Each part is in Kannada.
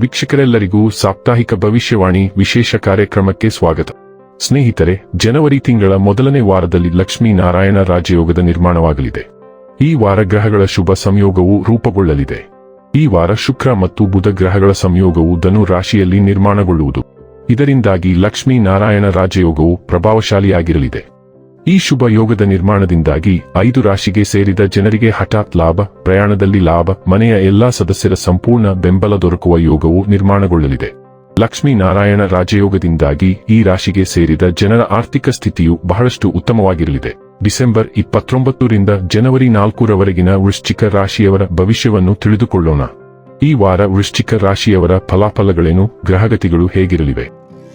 ವೀಕ್ಷಕರೆಲ್ಲರಿಗೂ ಸಾಪ್ತಾಹಿಕ ಭವಿಷ್ಯವಾಣಿ ವಿಶೇಷ ಕಾರ್ಯಕ್ರಮಕ್ಕೆ ಸ್ವಾಗತ. ಸ್ನೇಹಿತರೆ, ಜನವರಿ ತಿಂಗಳ ಮೊದಲನೇ ವಾರದಲ್ಲಿ ಲಕ್ಷ್ಮೀ ನಾರಾಯಣ ರಾಜಯೋಗದ ನಿರ್ಮಾಣವಾಗಲಿದೆ. ಈ ವಾರ ಗ್ರಹಗಳ ಶುಭ ಸಂಯೋಗವು ರೂಪುಗೊಳ್ಳಲಿದೆ. ಈ ವಾರ ಶುಕ್ರ ಮತ್ತು ಬುಧ ಗ್ರಹಗಳ ಸಂಯೋಗವು ಧನು ರಾಶಿಯಲ್ಲಿ ನಿರ್ಮಾಣಗೊಳ್ಳುವುದು. ಇದರಿಂದಾಗಿ ಲಕ್ಷ್ಮೀ ನಾರಾಯಣ ರಾಜಯೋಗವು ಪ್ರಭಾವಶಾಲಿಯಾಗಿರಲಿದೆ. ಈ ಶುಭ ಯೋಗದ ನಿರ್ಮಾಣದಿಂದಾಗಿ ಐದು ರಾಶಿಗೆ ಸೇರಿದ ಜನರಿಗೆ ಹಠಾತ್ ಲಾಭ, ಪ್ರಯಾಣದಲ್ಲಿ ಲಾಭ, ಮನೆಯ ಎಲ್ಲಾ ಸದಸ್ಯರ ಸಂಪೂರ್ಣ ಬೆಂಬಲ ದೊರಕುವ ಯೋಗವು ನಿರ್ಮಾಣಗೊಳ್ಳಲಿದೆ. ಲಕ್ಷ್ಮೀ ನಾರಾಯಣ ರಾಜಯೋಗದಿಂದಾಗಿ ಈ ರಾಶಿಗೆ ಸೇರಿದ ಜನರ ಆರ್ಥಿಕ ಸ್ಥಿತಿಯು ಬಹಳಷ್ಟು ಉತ್ತಮವಾಗಿರಲಿದೆ. ಡಿಸೆಂಬರ್ ಇಪ್ಪತ್ತೊಂಬತ್ತರಿಂದ ಜನವರಿ ನಾಲ್ಕರವರೆಗಿನ ವೃಶ್ಚಿಕ ರಾಶಿಯವರ ಭವಿಷ್ಯವನ್ನು ತಿಳಿದುಕೊಳ್ಳೋಣ. ಈ ವಾರ ವೃಶ್ಚಿಕ ರಾಶಿಯವರ ಫಲಾಫಲಗಳೇನು, ಗ್ರಹಗತಿಗಳು ಹೇಗಿರಲಿವೆ?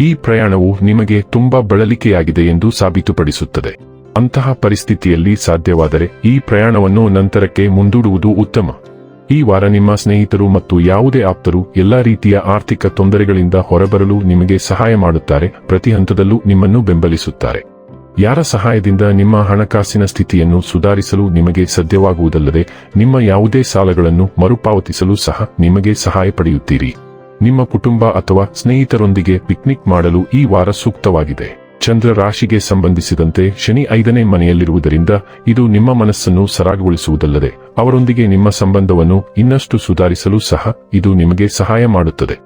ಈ ಪ್ರಯಾಣವು ನಿಮಗೆ ತುಂಬಾ ಬಳಲಿಕೆಯಾಗಿದೆ ಎಂದು ಸಾಬೀತುಪಡಿಸುತ್ತದೆ. ಅಂತಹ ಪರಿಸ್ಥಿತಿಯಲ್ಲಿ ಸಾಧ್ಯವಾದರೆ ಈ ಪ್ರಯಾಣವನ್ನು ನಂತರಕ್ಕೆ ಮುಂದೂಡುವುದು ಉತ್ತಮ. ಈ ವಾರ ನಿಮ್ಮ ಸ್ನೇಹಿತರು ಮತ್ತು ಯಾವುದೇ ಆಪ್ತರು ಎಲ್ಲಾ ರೀತಿಯ ಆರ್ಥಿಕ ತೊಂದರೆಗಳಿಂದ ಹೊರಬರಲು ನಿಮಗೆ ಸಹಾಯ ಮಾಡುತ್ತಾರೆ, ಪ್ರತಿ ಹಂತದಲ್ಲೂ ನಿಮ್ಮನ್ನು ಬೆಂಬಲಿಸುತ್ತಾರೆ. ಯಾರ ಸಹಾಯದಿಂದ ನಿಮ್ಮ ಹಣಕಾಸಿನ ಸ್ಥಿತಿಯನ್ನು ಸುಧಾರಿಸಲು ನಿಮಗೆ ಸಾಧ್ಯವಾಗುವುದಲ್ಲದೆ, ನಿಮ್ಮ ಯಾವುದೇ ಸಾಲಗಳನ್ನು ಮರುಪಾವತಿಸಲು ಸಹ ನಿಮಗೆ ಸಹಾಯ ಪಡೆಯುತ್ತೀರಿ. ನಿಮ್ಮ ಕುಟುಂಬ ಅಥವಾ ಸ್ನೇಹಿತರೊಂದಿಗೆ ಪಿಕ್ನಿಕ್ ಮಾಡಲು ಈ ವಾರ ಸೂಕ್ತವಾಗಿದೆ. ಚಂದ್ರ ರಾಶಿಗೆ ಸಂಬಂಧಿಸಿದಂತೆ ಶನಿ ಐದನೇ ಮನೆಯಲ್ಲಿರುವುದರಿಂದ ಇದು ನಿಮ್ಮ ಮನಸ್ಸನ್ನು ಸರಾಗಗೊಳಿಸುವುದಲ್ಲದೆ, ಅವರೊಂದಿಗೆ ನಿಮ್ಮ ಸಂಬಂಧವನ್ನು ಇನ್ನಷ್ಟು ಸುಧಾರಿಸಲು ಸಹ ಇದು ನಿಮಗೆ ಸಹಾಯ ಮಾಡುತ್ತದೆ.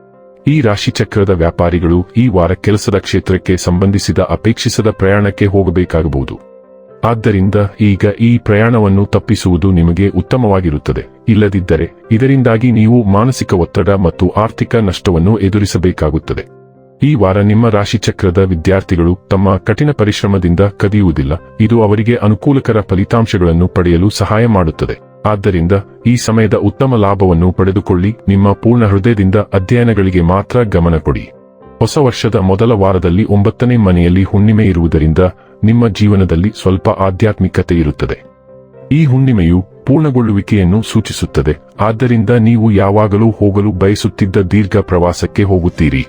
ಈ ರಾಶಿಚಕ್ರದ ವ್ಯಾಪಾರಿಗಳು ಈ ವಾರ ಕೆಲಸದ ಕ್ಷೇತ್ರಕ್ಕೆ ಸಂಬಂಧಿಸಿದ ಅಪೇಕ್ಷಿಸದ ಪ್ರಯಾಣಕ್ಕೆ ಹೋಗಬೇಕಾಗಬಹುದು. ಆದ್ದರಿಂದ ಈಗ ಈ ಪ್ರಯಾಣವನ್ನು ತಪ್ಪಿಸುವುದು ನಿಮಗೆ ಉತ್ತಮವಾಗಿರುತ್ತದೆ. ಇಲ್ಲದಿದ್ದರೆ, ಇದರಿಂದಾಗಿ ನೀವು ಮಾನಸಿಕ ಒತ್ತಡ ಮತ್ತು ಆರ್ಥಿಕ ನಷ್ಟವನ್ನು ಎದುರಿಸಬೇಕಾಗುತ್ತದೆ. ಈ ವಾರ ನಿಮ್ಮ ರಾಶಿಚಕ್ರದ ವಿದ್ಯಾರ್ಥಿಗಳು ತಮ್ಮ ಕಠಿಣ ಪರಿಶ್ರಮದಿಂದ ಕದಿಯುವುದಿಲ್ಲ. ಇದು ಅವರಿಗೆ ಅನುಕೂಲಕರ ಫಲಿತಾಂಶಗಳನ್ನು ಪಡೆಯಲು ಸಹಾಯ ಮಾಡುತ್ತದೆ. ಆದ್ದರಿಂದ, ಈ ಸಮಯದ ಉತ್ತಮ ಲಾಭವನ್ನು ಪಡೆದುಕೊಳ್ಳಿ. ನಿಮ್ಮ ಪೂರ್ಣ ಹೃದಯದಿಂದ ಅಧ್ಯಯನಗಳಿಗೆ ಮಾತ್ರ ಗಮನ ಕೊಡಿ. ಹೊಸ ವರ್ಷದ ಮೊದಲ ವಾರದಲ್ಲಿ ಒಂಬತ್ತನೇ ಮನೆಯಲ್ಲಿ ಹುಣ್ಣಿಮೆ ಇರುವುದರಿಂದ ನಿಮ್ಮ ಜೀವನದಲ್ಲಿ ಸ್ವಲ್ಪ ಆಧ್ಯಾತ್ಮಿಕತೆ ಇರುತ್ತದೆ. ಈ ಹುಣ್ಣಿಮೆಯು ಪೂರ್ಣಗೊಳ್ಳುವಿಕೆಯನ್ನು ಸೂಚಿಸುತ್ತದೆ. ಆದ್ದರಿಂದ ನೀವು ಯಾವಾಗಲೂ ಹೋಗಲು ಬಯಸುತ್ತಿದ್ದ ದೀರ್ಘ ಪ್ರವಾಸಕ್ಕೆ ಹೋಗುತ್ತೀರಿ.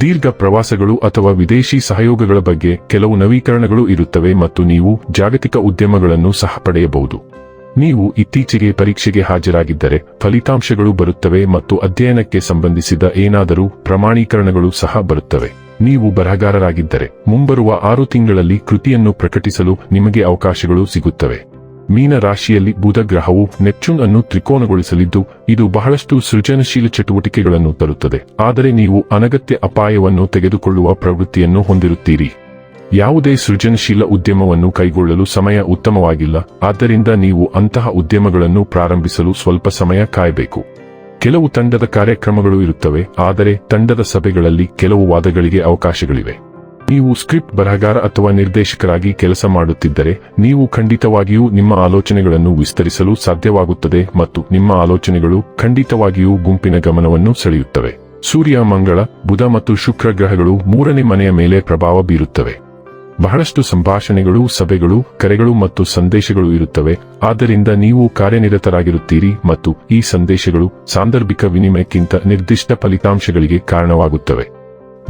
ದೀರ್ಘ ಪ್ರವಾಸಗಳು ಅಥವಾ ವಿದೇಶಿ ಸಹಯೋಗಗಳ ಬಗ್ಗೆ ಕೆಲವು ನವೀಕರಣಗಳು ಇರುತ್ತವೆ ಮತ್ತು ನೀವು ಜಾಗತಿಕ ಉದ್ಯಮಗಳನ್ನು ಸಹ ಪಡೆಯಬಹುದು. ನೀವು ಇತ್ತೀಚೆಗೆ ಪರೀಕ್ಷೆಗೆ ಹಾಜರಾಗಿದ್ದರೆ ಫಲಿತಾಂಶಗಳು ಬರುತ್ತವೆ ಮತ್ತು ಅಧ್ಯಯನಕ್ಕೆ ಸಂಬಂಧಿಸಿದ ಏನಾದರೂ ಪ್ರಮಾಣೀಕರಣಗಳು ಸಹ ಬರುತ್ತವೆ. ನೀವು ಬರಹಗಾರರಾಗಿದ್ದರೆ ಮುಂಬರುವ ಆರು ತಿಂಗಳಲ್ಲಿ ಕೃತಿಯನ್ನು ಪ್ರಕಟಿಸಲು ನಿಮಗೆ ಅವಕಾಶಗಳು ಸಿಗುತ್ತವೆ. ಮೀನ ರಾಶಿಯಲ್ಲಿ ಬುಧ ಗ್ರಹವು ನೆಪ್ಚೂನ್ ಅನ್ನು ತ್ರಿಕೋನಗೊಳಿಸಲಿದ್ದು, ಇದು ಬಹಳಷ್ಟು ಸೃಜನಶೀಲ ಚಟುವಟಿಕೆಗಳನ್ನು ತರುತ್ತದೆ. ಆದರೆ ನೀವು ಅನಗತ್ಯ ಅಪಾಯವನ್ನು ತೆಗೆದುಕೊಳ್ಳುವ ಪ್ರವೃತ್ತಿಯನ್ನು ಹೊಂದಿರುತ್ತೀರಿ. ಯಾವುದೇ ಸೃಜನಶೀಲ ಉದ್ಯಮವನ್ನು ಕೈಗೊಳ್ಳಲು ಸಮಯ ಉತ್ತಮವಾಗಿಲ್ಲ. ಆದ್ದರಿಂದ ನೀವು ಅಂತಹ ಉದ್ಯಮಗಳನ್ನು ಪ್ರಾರಂಭಿಸಲು ಸ್ವಲ್ಪ ಸಮಯ ಕಾಯಬೇಕು. ಕೆಲವು ತಂಡದ ಕಾರ್ಯಕ್ರಮಗಳು ಇರುತ್ತವೆ, ಆದರೆ ತಂಡದ ಸಭೆಗಳಲ್ಲಿ ಕೆಲವು ವಾದಗಳಿಗೆ ಅವಕಾಶಗಳಿವೆ. ನೀವು ಸ್ಕ್ರಿಪ್ಟ್ ಬರಹಗಾರ ಅಥವಾ ನಿರ್ದೇಶಕರಾಗಿ ಕೆಲಸ ಮಾಡುತ್ತಿದ್ದರೆ, ನೀವು ಖಂಡಿತವಾಗಿಯೂ ನಿಮ್ಮ ಆಲೋಚನೆಗಳನ್ನು ವಿಸ್ತರಿಸಲು ಸಾಧ್ಯವಾಗುತ್ತದೆ ಮತ್ತು ನಿಮ್ಮ ಆಲೋಚನೆಗಳು ಖಂಡಿತವಾಗಿಯೂ ಗುಂಪಿನ ಗಮನವನ್ನು ಸೆಳೆಯುತ್ತವೆ. ಸೂರ್ಯ ಮಂಗಳ, ಬುಧ ಮತ್ತು ಶುಕ್ರ ಗ್ರಹಗಳು ಮೂರನೇ ಮನೆಯ ಮೇಲೆ ಪ್ರಭಾವ ಬೀರುತ್ತವೆ. ಬಹಳಷ್ಟು ಸಂಭಾಷಣೆಗಳು, ಸಭೆಗಳು, ಕರೆಗಳು ಮತ್ತು ಸಂದೇಶಗಳು ಇರುತ್ತವೆ. ಆದ್ದರಿಂದ ನೀವು ಕಾರ್ಯನಿರತರಾಗಿರುತ್ತೀರಿ ಮತ್ತು ಈ ಸಂದೇಶಗಳು ಸಾಂದರ್ಭಿಕ ವಿನಿಮಯಕ್ಕಿಂತ ನಿರ್ದಿಷ್ಟ ಫಲಿತಾಂಶಗಳಿಗೆ ಕಾರಣವಾಗುತ್ತವೆ.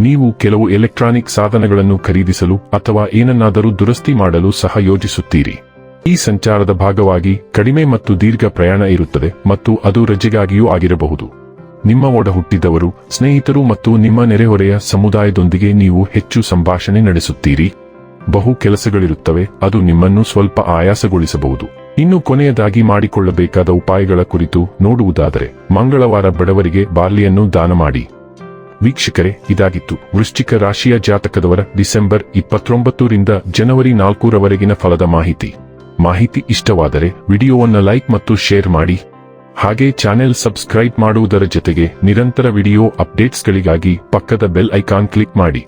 ನೀವು ಕೆಲವು ಎಲೆಕ್ಟ್ರಾನಿಕ್ ಸಾಧನಗಳನ್ನು ಖರೀದಿಸಲು ಅಥವಾ ಏನನ್ನಾದರೂ ದುರಸ್ತಿ ಮಾಡಲು ಸಹ ಯೋಜಿಸುತ್ತೀರಿ. ಈ ಸಂಚಾರದ ಭಾಗವಾಗಿ ಕಡಿಮೆ ಮತ್ತು ದೀರ್ಘ ಪ್ರಯಾಣ ಇರುತ್ತದೆ ಮತ್ತು ಅದು ರಜೆಗಾಗಿಯೂ ಆಗಿರಬಹುದು. ನಿಮ್ಮ ಒಡ ಹುಟ್ಟಿದವರು ಸ್ನೇಹಿತರು ಮತ್ತು ನಿಮ್ಮ ನೆರೆಹೊರೆಯ ಸಮುದಾಯದೊಂದಿಗೆ ನೀವು ಹೆಚ್ಚು ಸಂಭಾಷಣೆ ನಡೆಸುತ್ತೀರಿ. ಬಹು ಕೆಲಸಗಳಿರುತ್ತವೆ, ಅದು ನಿಮ್ಮನ್ನು ಸ್ವಲ್ಪ ಆಯಾಸಗೊಳಿಸಬಹುದು. ಇನ್ನು ಕೊನೆಯದಾಗಿ ಮಾಡಿಕೊಳ್ಳಬೇಕಾದ ಉಪಾಯಗಳ ಕುರಿತು ನೋಡುವುದಾದರೆ, ಮಂಗಳವಾರ ಬಡವರಿಗೆ ಬಾಲ್ಯನ್ನು ದಾನ ಮಾಡಿ. ವೀಕ್ಷಕರೇ, ಇದಾಗಿತ್ತು. ವೃಶ್ಚಿಕ ರಾಶಿಯ ಜಾತಕದವರ ಡಿಸೆಂಬರ್ ಇಪ್ಪತ್ತೊಂಬತ್ತರಿಂದ ಜನವರಿ ನಾಲ್ಕೂರವರೆಗಿನ ಫಲದ ಮಾಹಿತಿ. ಮಾಹಿತಿ ಇಷ್ಟವಾದರೆ ವಿಡಿಯೋವನ್ನು ಲೈಕ್ ಮತ್ತು ಶೇರ್ ಮಾಡಿ. ಹಾಗೆ ಚಾನೆಲ್ ಸಬ್ಸ್ಕ್ರೈಬ್ ಮಾಡುವುದರ ಜೊತೆಗೆ ನಿರಂತರ ವಿಡಿಯೋ ಅಪ್ಡೇಟ್ಸ್ಗಳಿಗಾಗಿ ಪಕ್ಕದ ಬೆಲ್ ಐಕಾನ್ ಕ್ಲಿಕ್ ಮಾಡಿ.